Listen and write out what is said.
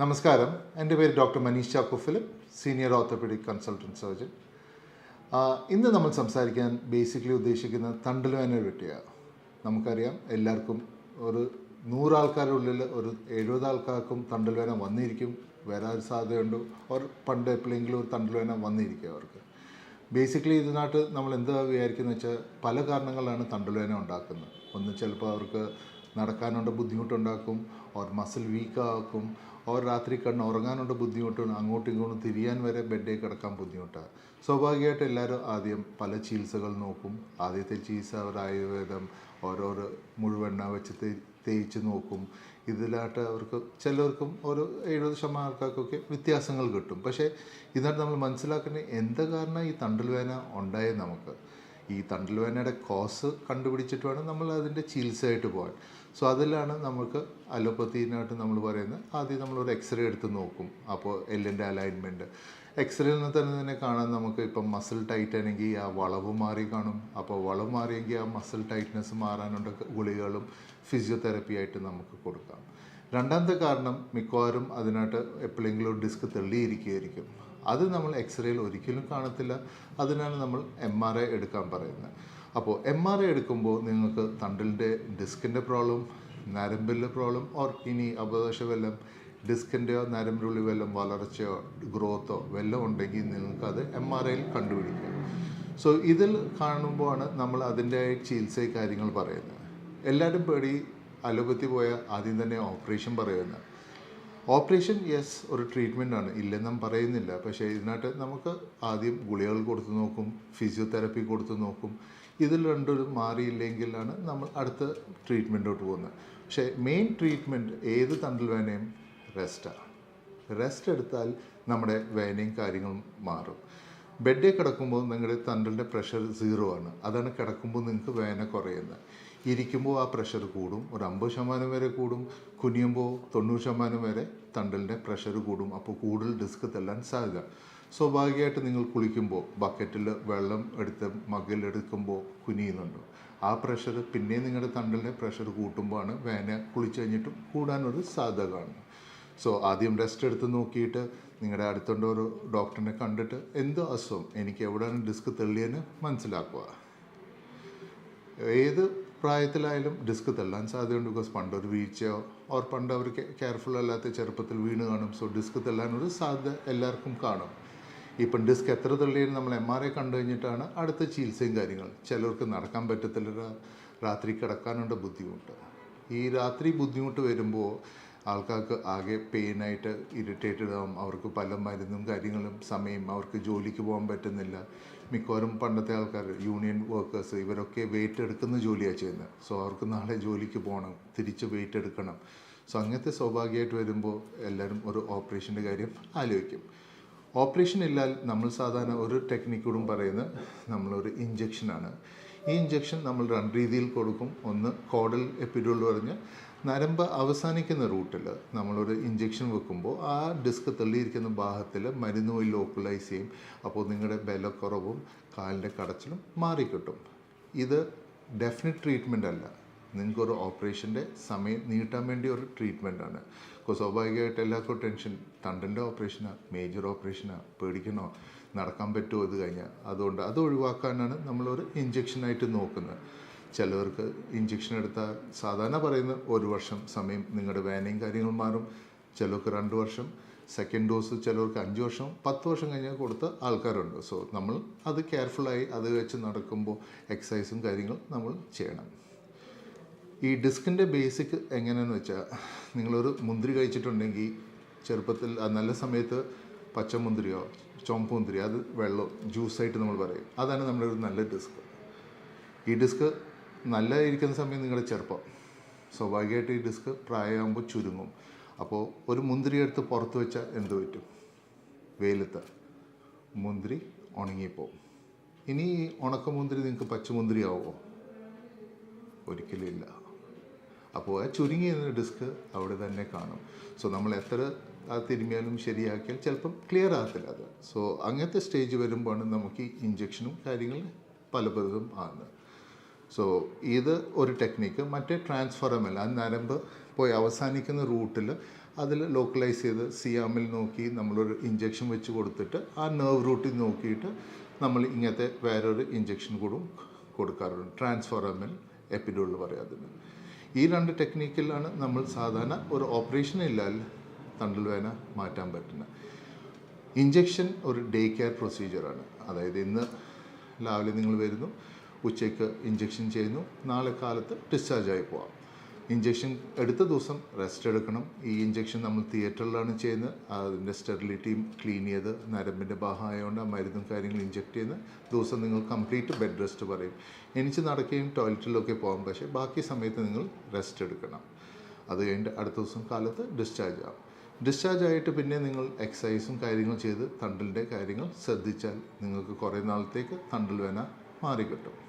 നമസ്കാരം. എന്റെ പേര് doctor Manish Chacko Philip senior orthopaedic consultant surgeon. ഇന്ന് നമ്മൾ സംസാരിക്കാൻ ബേസിക്കലി ഉദ്ദേശിക്കുന്ന തണ്ടൽവേനയെ പറ്റിയാണ് നമുക്കറിയാം എല്ലാവർക്കും ഒരു നൂറാൾക്കാരുടെ ഉള്ളിൽ ഒരു എഴുപത് ആൾക്കാർക്കും തണ്ടലുവേന വന്നിരിക്കും. വരാൻ സാധ്യതയുണ്ട്. അവർ പണ്ട് എപ്പോഴെങ്കിലും ഒരു തണ്ടലുവേന വന്നിരിക്കും അവർക്ക്. ബേസിക്കലി ഇതിനകത്ത് നമ്മൾ എന്താ വിചാരിക്കുന്നത് വെച്ചാൽ പല കാരണങ്ങളാണ് തണ്ടൽവേന ഉണ്ടാക്കുന്നത്. ഒന്ന് ചിലപ്പോൾ അവർക്ക് നടക്കാനുള്ള ബുദ്ധിമുട്ടുണ്ടാക്കും ഓർ മസിൽ വീക്കാക്കും ഓർ രാത്രി കണ്ണ് ഉറങ്ങാനുള്ള ബുദ്ധിമുട്ടും അങ്ങോട്ടും ഇങ്ങോട്ടും തിരിയാൻ വരെ ബെഡേ കിടക്കാൻ ബുദ്ധിമുട്ടാണ് സ്വാഭാവികമായിട്ട് എല്ലാവരും ആദ്യം പല ചികിത്സകൾ നോക്കും. ആദ്യത്തെ ചികിത്സ അവർ ആയുർവേദം ഓരോരോ മുഴുവെണ്ണ വെച്ച് തേച്ച് നോക്കും. ഇതിലായിട്ട് അവർക്ക് ചിലർക്കും ഒരു എഴുപത് ശതമാനം ആൾക്കാർക്കൊക്കെ വ്യത്യാസങ്ങൾ കിട്ടും. പക്ഷേ ഇതായിട്ട് നമ്മൾ മനസ്സിലാക്കേണ്ടത് എന്ത് കാരണം ഈ തണ്ടൽ വേന ഉണ്ടായത് നമുക്ക്? ഈ തണ്ടൽവേനയുടെ കോസ് കണ്ടുപിടിച്ചിട്ട് വേണം നമ്മൾ അതിന്റെ ചികിത്സയായിട്ട് പോകാൻ. സോ അതിലാണ് നമുക്ക് അലോപ്പത്തിനായിട്ട് നമ്മൾ പറയുന്നത്. ആദ്യം നമ്മളൊരു എക്സ്റേ എടുത്ത് നോക്കും. അപ്പോൾ എല്ലിന്റെ അലൈൻമെന്റ് എക്സ്റേയിൽ നിന്ന് തന്നെ തന്നെ കാണാൻ നമുക്ക് ഇപ്പം മസിൽ ടൈറ്റ് ആണെങ്കിൽ ആ വളവ് മാറി കാണും. അപ്പോൾ വളവ് മാറിയെങ്കിൽ ആ മസിൽ ടൈറ്റ്നെസ് മാറാനുള്ള ഗുളികകളും ഫിസിയോതെറപ്പി ആയിട്ട് നമുക്ക് കൊടുക്കാം. രണ്ടാമത്തെ കാരണം മിക്കവാറും അതിനായിട്ട് എപ്പോഴെങ്കിലും ഡിസ്ക് തെള്ളിയിരിക്കുകയായിരിക്കും. അത് നമ്മൾ എക്സ്റേയിൽ ഒരിക്കലും കാണത്തില്ല. അതിനാണ് നമ്മൾ എം ആർ ഐ എടുക്കാൻ പറയുന്നത്. അപ്പോൾ എം ആർ ഐ എടുക്കുമ്പോൾ നിങ്ങൾക്ക് തണ്ടിന്റെ ഡിസ്കിന്റെ പ്രോബ്ലം നരമ്പിലെ പ്രോബ്ലം ഓർ ഇനി അപദോഷ വല്ലം ഡിസ്കിന്റെയോ നരമ്പിനുള്ളിൽ വല്ലതും വളർച്ചയോ ഗ്രോത്തോ വല്ലതും ഉണ്ടെങ്കിൽ നിങ്ങൾക്കത് എം ആർ ഐയിൽ കണ്ടുപിടിക്കാം. സോ ഇതിൽ കാണുമ്പോഴാണ് നമ്മൾ അതിന്റെ ചികിത്സ കാര്യങ്ങൾ പറയുന്നത്. എല്ലാവരും പേടി അലോപ്പത്തി പോയ ആദ്യം തന്നെ ഓപ്പറേഷൻ പറയുന്നത്. ഓപ്പറേഷൻ യെസ് ഒരു ട്രീറ്റ്മെന്റ് ആണ് ഇല്ലെന്നും പറയുന്നില്ല. പക്ഷേ ഇതിനകത്ത് നമുക്ക് ആദ്യം ഗുളികകൾ കൊടുത്തു നോക്കും ഫിസിയോതെറപ്പി കൊടുത്തു നോക്കും. ഇതിൽ രണ്ടും മാറിയില്ലെങ്കിലാണ് നമ്മൾ അടുത്ത ട്രീറ്റ്മെന്റോട്ട് പോകുന്നത്. പക്ഷേ മെയിൻ ട്രീറ്റ്മെന്റ് ഏത് തണ്ടിൽ വേനയും റെസ്റ്റാണ് റെസ്റ്റ് എടുത്താൽ നമ്മുടെ വേനയും കാര്യങ്ങളും മാറും. ബെഡിൽ കിടക്കുമ്പോൾ നിങ്ങളുടെ തണ്ടലിന്റെ പ്രഷർ സീറോ ആണ്. അതാണ് കിടക്കുമ്പോൾ നിങ്ങൾക്ക് വേന കുറയുന്നത്. ഇരിക്കുമ്പോൾ ആ പ്രഷർ കൂടും. ഒരു അമ്പത് ശതമാനം വരെ കൂടും. കുനിയുമ്പോൾ തൊണ്ണൂറ് ശതമാനം വരെ തണ്ടലിന്റെ പ്രഷർ കൂടും. അപ്പോൾ കൂടുതൽ ഡിസ്ക് തല്ലാൻ സാധ്യത. സ്വാഭാവികമായിട്ട് നിങ്ങൾ കുളിക്കുമ്പോൾ ബക്കറ്റിൽ വെള്ളം എടുത്ത് മകിലെടുക്കുമ്പോൾ കുനിയുന്നുണ്ട്. ആ പ്രഷർ പിന്നെ നിങ്ങളുടെ തണ്ടലിന്റെ പ്രഷർ കൂട്ടുമ്പോഴാണ് വേന കുളിച്ചു കഴിഞ്ഞിട്ടും കൂടാനൊരു സാധ്യത കാണുന്നത്. സോ ആദ്യം റെസ്റ്റ് എടുത്ത് നോക്കിയിട്ട് നിങ്ങളുടെ അടുത്തുള്ള ഒരു ഡോക്ടറിനെ കണ്ടിട്ട് എന്തോ അസുഖം? എനിക്ക് എവിടെയാണ് ഡിസ്ക് തെള്ളിയെന്ന് മനസ്സിലാക്കുക. ഏത് പ്രായത്തിലായാലും ഡിസ്ക് തെല്ലാൻ സാധ്യതയുണ്ട്. ബിക്കോസ് പണ്ട് ഒരു വീഴ്ചയോ ഓർ പണ്ട് അവർ കെയർഫുൾ അല്ലാത്ത ചെറുപ്പത്തിൽ വീണ് കാണും. സോ ഡിസ്ക് തെല്ലാൻ ഒരു സാധ്യത എല്ലാവർക്കും കാണും. ഇപ്പം ഡിസ്ക് എത്ര തള്ളിയെന്ന് നമ്മൾ എം ആർ ഐ കണ്ടു കഴിഞ്ഞിട്ടാണ് അടുത്ത ചികിത്സയും കാര്യങ്ങൾ ചിലർക്ക് നടക്കാൻ പറ്റത്തില്ല. രാത്രി കിടക്കാനുണ്ട് ബുദ്ധിമുട്ട്. ഈ രാത്രി ബുദ്ധിമുട്ട് വരുമ്പോൾ ആൾക്കാർക്ക് ആകെ പെയിനായിട്ട് ഇറിറ്റേറ്റഡ് ആവും അവർക്ക് പല മരുന്നും കാര്യങ്ങളും സമയം അവർക്ക് ജോലിക്ക് പോകാൻ പറ്റുന്നില്ല. മിക്കവാറും പണ്ടത്തെ ആൾക്കാർ യൂണിയൻ വർക്കേഴ്സ് ഇവരൊക്കെ വെയിറ്റ് എടുക്കുന്ന ജോലിയാണ് ചെയ്യുന്നത് സോ അവർക്ക് നാളെ ജോലിക്ക് പോകണം തിരിച്ച് വെയിറ്റ് എടുക്കണം സോ അങ്ങനത്തെ സ്വാഭാവികമായിട്ട് വരുമ്പോൾ എല്ലാവരും ഒരു ഓപ്പറേഷന്റെ കാര്യം ആലോചിക്കും. ഓപ്പറേഷൻ ഇല്ലാൽ നമ്മൾ സാധാരണ ഒരു ടെക്നിക്കൂടും പറയുന്നത് നമ്മളൊരു ഇഞ്ചക്ഷനാണ് ഈ ഇഞ്ചക്ഷൻ നമ്മൾ രണ്ട് രീതിയിൽ കൊടുക്കും. ഒന്ന് കോഡൽ എപ്പിഡോൾ പറഞ്ഞ് നരമ്പ് അവസാനിക്കുന്ന റൂട്ടിൽ നമ്മളൊരു ഇഞ്ചെക്ഷൻ വെക്കുമ്പോൾ ആ ഡിസ്ക് തള്ളിയിരിക്കുന്ന ഭാഗത്തിൽ മരുന്ന് വഴി ലോക്കലൈസ് ചെയ്യും. അപ്പോൾ നിങ്ങളുടെ ബലക്കുറവും കാലിന്റെ കടച്ചിലും മാറിക്കിട്ടും. ഇത് ഡെഫിനറ്റ് ട്രീറ്റ്മെന്റ് അല്ല. നിങ്ങൾക്കൊരു ഓപ്പറേഷന്റെ സമയം നീട്ടാൻ വേണ്ടി ഒരു ട്രീറ്റ്മെന്റ് ആണ്. സ്വാഭാവികമായിട്ട് എല്ലാവർക്കും ടെൻഷൻ തണ്ടന്റെ ഓപ്പറേഷനാണ് മേജർ ഓപ്പറേഷനാണ് പേടിക്കണോ? നടക്കാൻ പറ്റുമോ? ഇത് കഴിഞ്ഞാൽ. അതുകൊണ്ട് അത് ഒഴിവാക്കാനാണ് നമ്മളൊരു ഇഞ്ചെക്ഷനായിട്ട് നോക്കുന്നത്. ചിലവർക്ക് ഇഞ്ചക്ഷൻ എടുത്താൽ സാധാരണ പറയുന്ന ഒരു വർഷം സമയം നിങ്ങളുടെ വേനയും കാര്യങ്ങളും മാറും. ചിലർക്ക് രണ്ട് വർഷം സെക്കൻഡ് ഡോസ് ചിലർക്ക് അഞ്ച് വർഷം പത്ത് വർഷം കഴിഞ്ഞാൽ കൊടുത്ത ആൾക്കാരുണ്ട്. സോ നമ്മൾ അത് കെയർഫുള്ളായി അത് വെച്ച് നടക്കുമ്പോൾ എക്സസൈസും കാര്യങ്ങളും നമ്മൾ ചെയ്യണം. ഈ ഡിസ്കിന്റെ ബേസിക് എങ്ങനെയാണെന്ന് വെച്ചാൽ നിങ്ങളൊരു മുന്തിരി കഴിച്ചിട്ടുണ്ടെങ്കിൽ ചെറുപ്പത്തിൽ നല്ല സമയത്ത് പച്ചമുന്തിരിയോ ചുവപ്പ് മുന്തിരിയോ അത് വെള്ളം ജ്യൂസായിട്ട് നമ്മൾ പറയും. അതാണ് നമ്മുടെ ഒരു നല്ല ഡിസ്ക് ഈ ഡിസ്ക് നല്ല ഇരിക്കുന്ന സമയം നിങ്ങളുടെ ചെറുപ്പം. സ്വാഭാവികമായിട്ട് ഈ ഡിസ്ക് പ്രായമാകുമ്പോൾ ചുരുങ്ങും. അപ്പോൾ ഒരു മുന്തിരി എടുത്ത് പുറത്ത് വെച്ചാൽ എന്ത് പറ്റും? വെയിലത്ത്. മുന്തിരി ഉണങ്ങിപ്പോവും. ഇനി ഈ ഉണക്കമുന്തിരി നിങ്ങൾക്ക് പച്ചമുന്തിരി ആവുമോ ഒരിക്കലും ഇല്ല അപ്പോൾ ആ ചുരുങ്ങിയ ഡിസ്ക് അവിടെ തന്നെ കാണും. സോ നമ്മൾ എത്ര ആ തിരുമ്മിയാലും ശരിയാക്കിയാൽ ചിലപ്പം ക്ലിയർ ആകത്തില്ല അത്. സോ അങ്ങനത്തെ സ്റ്റേജ് വരുമ്പോഴാണ് നമുക്ക് ഈ ഇഞ്ചക്ഷനും കാര്യങ്ങളും പല പലതും ആകുന്നത്. സോ ഇത് ഒരു ടെക്നിക്ക് മറ്റേ ട്രാൻസ്ഫറമല്ല ആ നരമ്പ് പോയി അവസാനിക്കുന്ന റൂട്ടിൽ അതിൽ ലോക്കലൈസ് ചെയ്ത് സിയാമിൽ നോക്കി നമ്മളൊരു ഇഞ്ചെക്ഷൻ വെച്ച് കൊടുത്തിട്ട് ആ നെർവ് റൂട്ടിൽ നോക്കിയിട്ട് നമ്മൾ ഇങ്ങനത്തെ വേറൊരു ഇഞ്ചെക്ഷൻ കൂടും കൊടുക്കാറുണ്ട്. ട്രാൻസ്ഫോറമൽ എപ്പിഡോൾ പറയാം അതിന്. ഈ രണ്ട് ടെക്നിക്കിലാണ് നമ്മൾ സാധാരണ ഒരു ഓപ്പറേഷൻ ഇല്ലാൽ തണ്ടൽ വേന മാറ്റാൻ പറ്റുന്നത് ഇഞ്ചെക്ഷൻ ഒരു ഡേ കെയർ പ്രൊസീജിയറാണ് അതായത് ഇന്ന് രാവിലെ നിങ്ങൾ വരുന്നു. ഉച്ചയ്ക്ക് ഇഞ്ചെക്ഷൻ ചെയ്യുന്നു. നാളെ കാലത്ത് ഡിസ്ചാർജ് ആയി പോവാം. ഇഞ്ചെക്ഷൻ എടുത്ത ദിവസം റെസ്റ്റ് എടുക്കണം. ഈ ഇഞ്ചെക്ഷൻ നമ്മൾ തിയേറ്ററിലാണ് ചെയ്യുന്നത്. അതിന്റെ സ്റ്റെറിലിറ്റിയും ക്ലീൻ ചെയ്ത് നരമ്പിന്റെ ഭാഗമായതുകൊണ്ട് ആ മരുന്നും കാര്യങ്ങളും ഇഞ്ചെക്ട് ചെയ്യുന്ന ദിവസം നിങ്ങൾ കംപ്ലീറ്റ് ബെഡ് റെസ്റ്റ് പറയും. എനിച്ച് നടക്കുകയും ടോയ്ലറ്റിലൊക്കെ പോകാം പക്ഷേ ബാക്കി സമയത്ത് നിങ്ങൾ റെസ്റ്റ് എടുക്കണം. അത് കഴിഞ്ഞിട്ട് അടുത്ത ദിവസം കാലത്ത് ഡിസ്ചാർജ് ആവും. ഡിസ്ചാർജ് ആയിട്ട് പിന്നെ നിങ്ങൾ എക്സസൈസും കാര്യങ്ങളും ചെയ്ത് തണ്ടലിന്റെ കാര്യങ്ങൾ ശ്രദ്ധിച്ചാൽ നിങ്ങൾക്ക് കുറേ നാളത്തേക്ക് തണ്ടൽ വേന മാറിക്കിട്ടും.